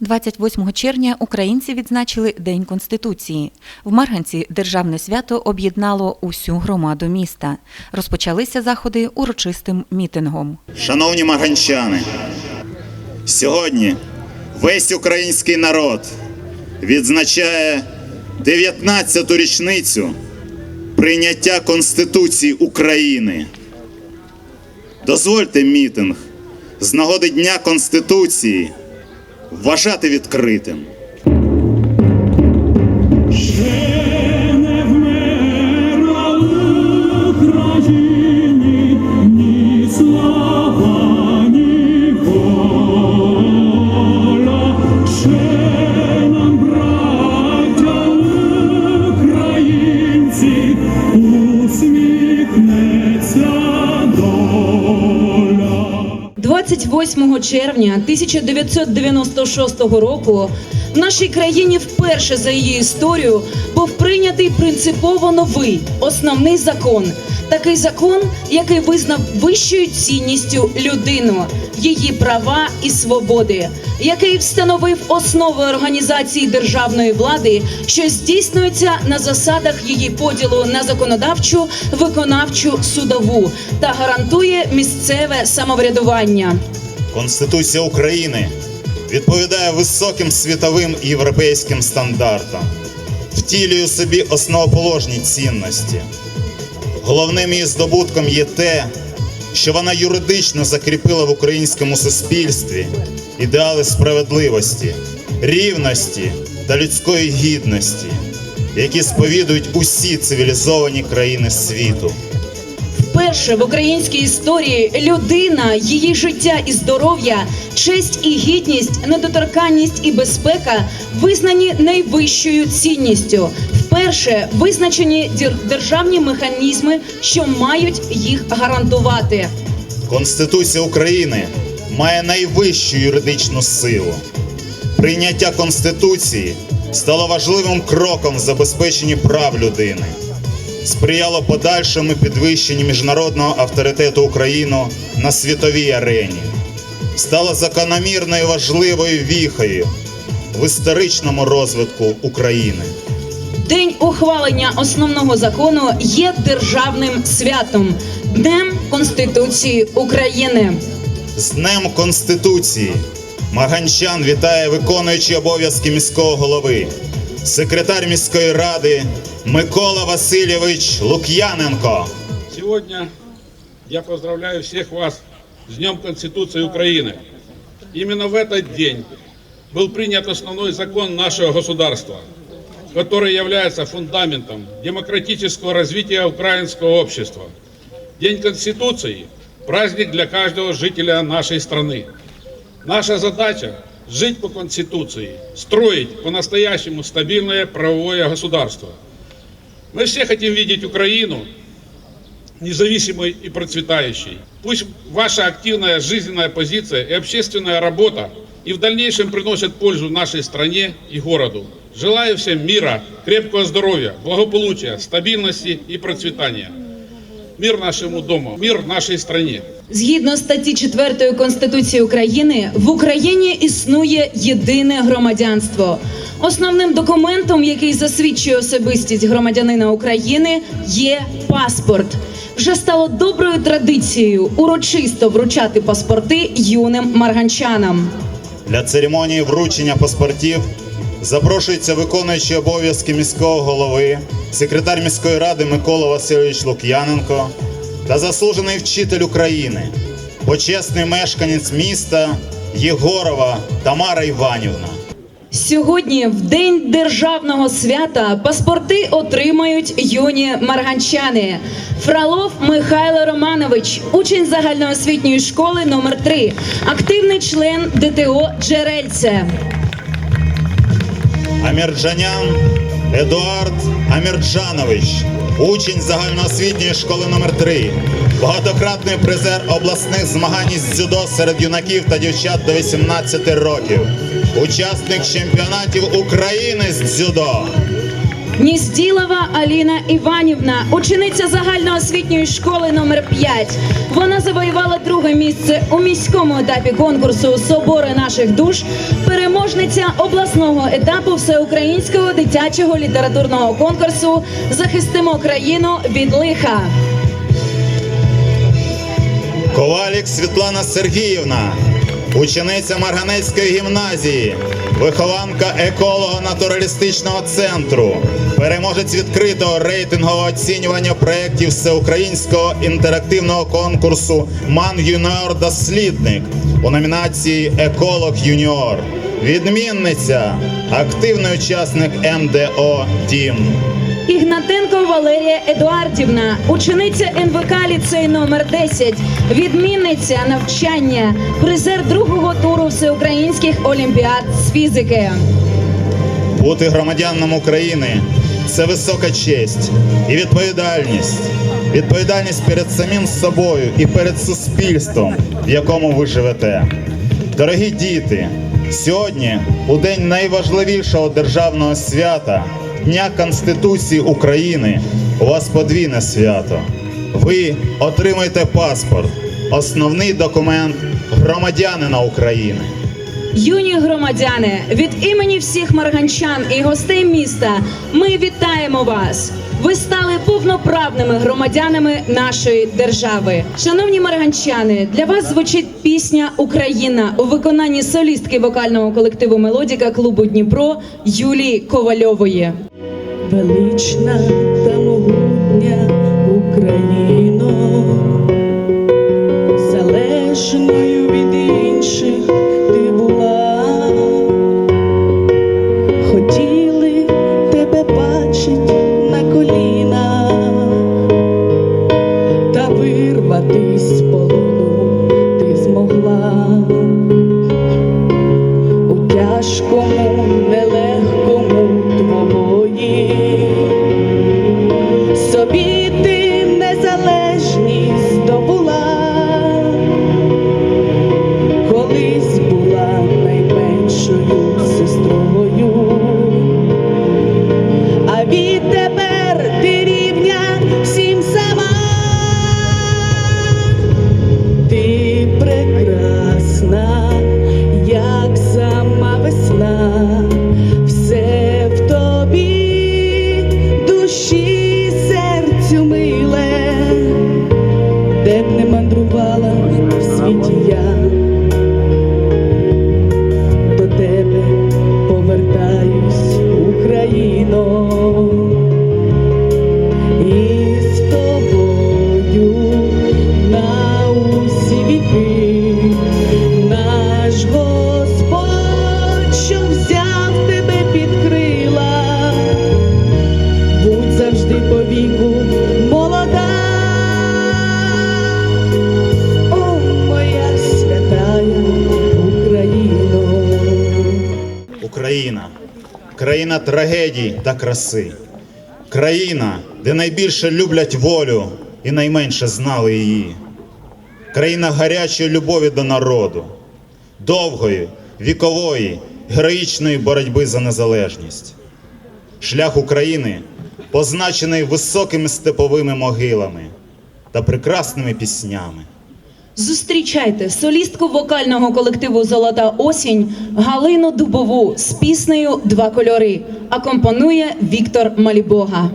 28 червня українці відзначили День Конституції. В Марганці державне свято об'єднало усю громаду міста. Розпочалися заходи урочистим мітингом. Шановні марганчани, сьогодні весь український народ відзначає 19-ту річницю прийняття Конституції України. Дозвольте мітинг з нагоди Дня Конституції вважати відкритим. 28 червня 1996 року в нашій країні вперше за її історію був прийнятий принципово новий основний закон. Такий закон, який визнав вищою цінністю людину, її права і свободи, який встановив основи організації державної влади, що здійснюється на засадах її поділу на законодавчу, виконавчу, судову та гарантує місцеве самоврядування. Конституція України відповідає високим світовим і європейським стандартам, втілює у собі основоположні цінності. Головним її здобутком є те, що вона юридично закріпила в українському суспільстві ідеали справедливості, рівності та людської гідності, які сповідують усі цивілізовані країни світу. Вперше в українській історії людина, її життя і здоров'я, честь і гідність, недоторканність і безпека визнані найвищою цінністю. Вперше визначені державні механізми, що мають їх гарантувати. Конституція України має найвищу юридичну силу. Прийняття Конституції стало важливим кроком в забезпеченні прав людини, сприяло подальшому підвищенню міжнародного авторитету України на світовій арені, стало закономірною важливою віхою в історичному розвитку України. День ухвалення основного закону є державним святом Днем Конституції України. З Днем Конституції Маганчан вітає виконуючий обов'язки міського голови, секретар міської ради Микола Васильович Лук'яненко. Сегодня я поздравляю всех вас с Днем Конституции Украины. Именно в этот день был принят основной закон нашего государства, который является фундаментом демократического развития украинского общества. День Конституции – праздник для каждого жителя нашей страны. Наша задача – жить по Конституции, строить по-настоящему стабильное правовое государство. Мы все хотим видеть Украину независимой и процветающей. Пусть ваша активная жизненная позиция и общественная работа и в дальнейшем приносят пользу нашей стране и городу. Желаю всем мира, крепкого здоровья, благополучия, стабильности и процветания. Мир нашему дому, мир нашей стране. Згідно статті 4 Конституції України, в Україні існує єдине громадянство. Основним документом, який засвідчує особистість громадянина України, є паспорт. Вже стало доброю традицією урочисто вручати паспорти юним марганчанам. Для церемонії вручення паспортів запрошується виконуючий обов'язки міського голови, секретар міської ради Микола Васильович Лук'яненко та заслужений вчитель України, почесний мешканець міста Єгорова Тамара Іванівна. Сьогодні, в день державного свята, паспорти отримають юні марганчани. Фролов Михайло Романович, учень загальноосвітньої школи номер 3 активний член ДТО Джерельце. Амірджанян Едуард Амірджанович, учень загальноосвітньої школи номер 3 багатократний призер обласних змагань із дзюдо серед юнаків та дівчат до 18 років, учасник чемпіонатів України з дзюдо. Нізділова Аліна Іванівна, учениця загальноосвітньої школи номер 5. Вона завоювала друге місце у міському етапі конкурсу Собори наших душ, переможниця обласного етапу всеукраїнського дитячого літературного конкурсу Захистимо країну від лиха. Ковалік Світлана Сергіївна, учениця Марганецької гімназії, вихованка еколого-натуралістичного центру, переможець відкритого рейтингового оцінювання проєктів всеукраїнського інтерактивного конкурсу Ман Юніор Дослідник у номінації Еколог Юніор. Відмінниця, активний учасник МДО Тім. Ігнатенко Валерія Едуардівна, учениця НВК ліцей номер 10, відмінниця навчання, призер другого туру всеукраїнських олімпіад з фізики. Бути громадянином України це висока честь і відповідальність. Відповідальність перед самим собою і перед суспільством, в якому ви живете. Дорогі діти, сьогодні, у день найважливішого державного свята, Дня Конституції України, у вас подвійне свято. Ви отримаєте паспорт, основний документ громадянина України. Юні громадяни, від імені всіх марганчан і гостей міста ми вітаємо вас. Ви стали повноправними громадянами нашої держави. Шановні марганчани, для вас звучить пісня Україна у виконанні солістки вокального колективу Мелодіка клубу Дніпро Юлії Ковальової. Велична та могутня Україно, залежною від інших ти була, хотіли тебе бачить на коліна, та вирватись з полону ти змогла. У тяжкому, країна трагедій та краси, країна, де найбільше люблять волю і найменше знали її, країна гарячої любові до народу, довгої, вікової, героїчної боротьби за незалежність. Шлях України позначений високими степовими могилами та прекрасними піснями. Зустрічайте солістку вокального колективу Золота осінь Галину Дубову з піснею Два кольори. Акомпонує Віктор Малібога.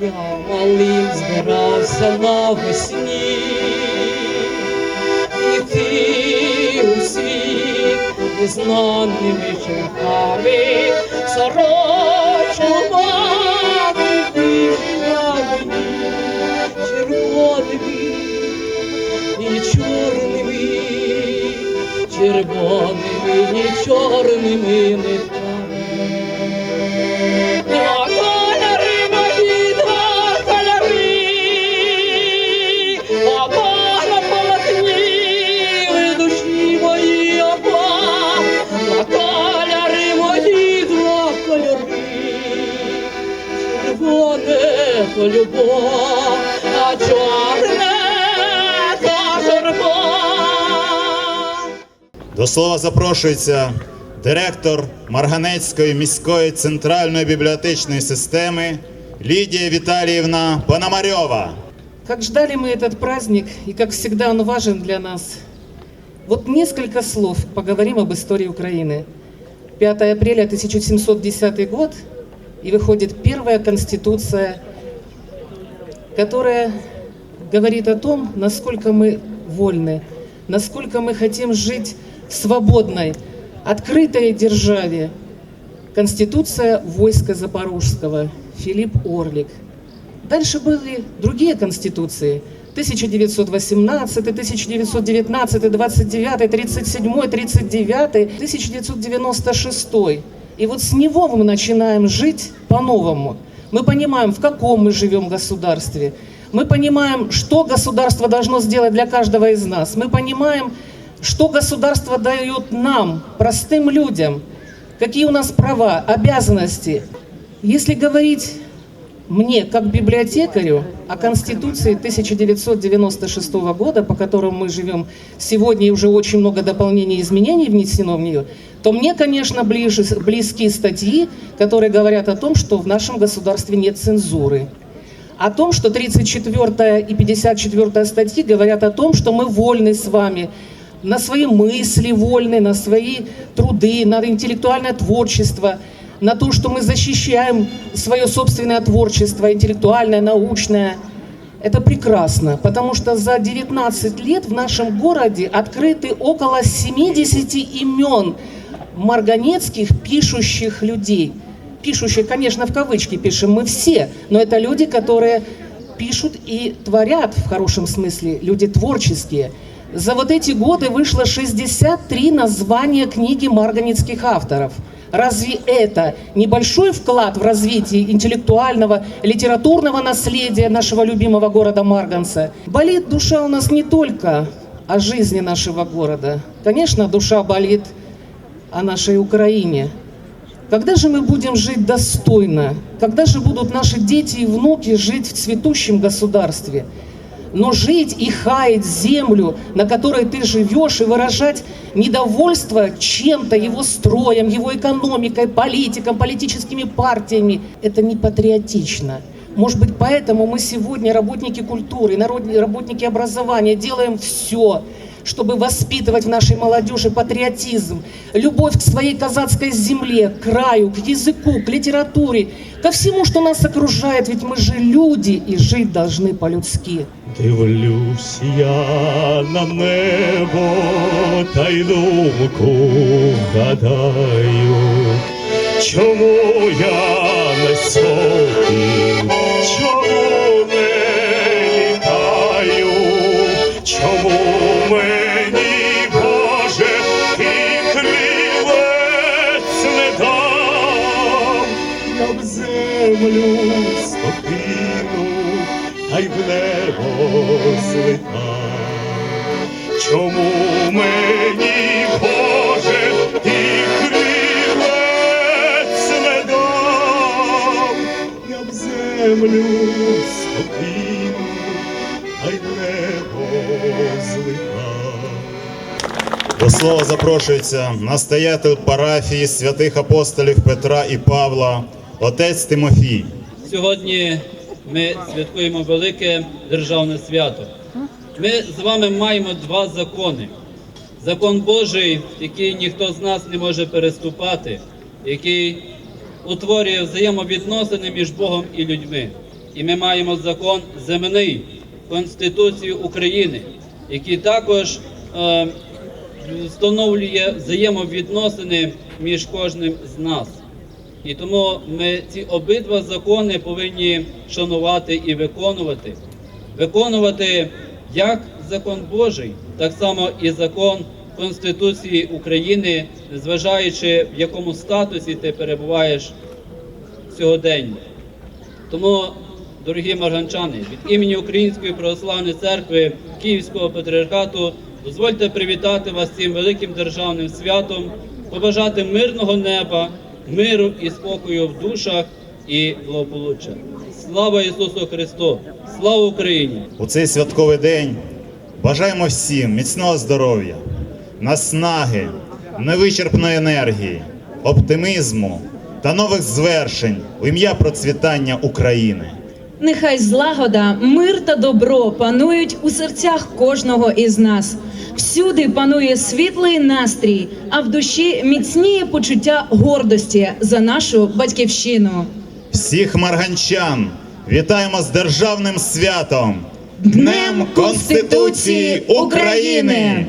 Я малим збирався навесні, і ти незнаними шляхами сорочував вишня мені червоними і чорними, червоними і чорними то любов, та чорне кожурба. До слова запрошується директор Марганецької міської центральної бібліотечної системи Лідія Віталіївна Пономарьова. Как ждали мы этот праздник, и как всегда он важен для нас. Вот несколько слов поговорим об истории Украины. 5 апреля 1710 год, и выходит первая конституция, которая говорит о том, насколько мы вольны, насколько мы хотим жить в свободной, открытой державе. Конституция войска Запорожского, Филипп Орлик – Дальше были другие конституции. 1918, 1919, 29, 37, 39, 1996. И вот с него мы начинаем жить по-новому. Мы понимаем, в каком мы живем государстве. Мы понимаем, что государство должно сделать для каждого из нас. Мы понимаем, что государство дает нам, простым людям, какие у нас права, обязанности. Если говорить мне, как библиотекарю, о Конституции 1996 года, по которому мы живем сегодня, и уже очень много дополнений и изменений внесено в нее, то мне, конечно, ближе, близки статьи, которые говорят о том, что в нашем государстве нет цензуры. О том, что 34 и 54 статьи говорят о том, что мы вольны с вами на свои мысли вольны, на свои труды, на интеллектуальное творчество, на то, что мы защищаем свое собственное творчество, интеллектуальное, научное. Это прекрасно, потому что за 19 лет в нашем городе открыты около 70 имен марганецких пишущих людей. Пишущих, конечно, в кавычки пишем мы все, но это люди, которые пишут и творят в хорошем смысле, люди творческие. За вот эти годы вышло 63 названия книги марганецких авторов. Разве это небольшой вклад в развитие интеллектуального, литературного наследия нашего любимого города Марганца? Болит душа у нас не только о жизни нашего города. Конечно, душа болит о нашей Украине. Когда же мы будем жить достойно? Когда же будут наши дети и внуки жить в цветущем государстве? Но жить и хаять землю, на которой ты живешь, и выражать недовольство чем-то, его строем, его экономикой, политиком, политическими партиями, это не патриотично. Может быть, поэтому мы сегодня, работники культуры, народ- работники образования, делаем все, чтобы воспитывать в нашей молодежи патриотизм, любовь к своей казацкой земле, к краю, к языку, к литературе, ко всему, что нас окружает, ведь мы же люди и жить должны по-людски. Дивлюсь я на небо та й думку гадаю, чому я не сотий, небо. Чому мені, Боже, і крилець не дав, я б землю спокійну, та й небо злетав. До слова запрошується настоятель парафії святих апостолів Петра і Павла, отець Тимофій. Сьогодні ми святкуємо велике державне свято. Ми з вами маємо два закони: закон Божий, який ніхто з нас не може переступати, який утворює взаємовідносини між Богом і людьми. І ми маємо закон земний, Конституцію України, який також е, встановлює взаємовідносини між кожним з нас. І тому ми ці обидва закони повинні шанувати і виконувати. Виконувати як закон Божий, так само і закон Конституції України, незважаючи в якому статусі ти перебуваєш сьогодення. Тому, дорогі марганчани, від імені Української православної церкви Київського патріархату дозвольте привітати вас цим великим державним святом, побажати мирного неба, миру і спокою в душах і благополуччя. Слава Ісусу Христу! Слава Україні! У цей святковий день бажаємо всім міцного здоров'я, наснаги, невичерпної енергії, оптимізму та нових звершень у ім'я процвітання України. Нехай злагода, мир та добро панують у серцях кожного із нас. Всюди панує світлий настрій, а в душі міцніє почуття гордості за нашу батьківщину. Всіх марганчан вітаємо з державним святом Днем Конституції України!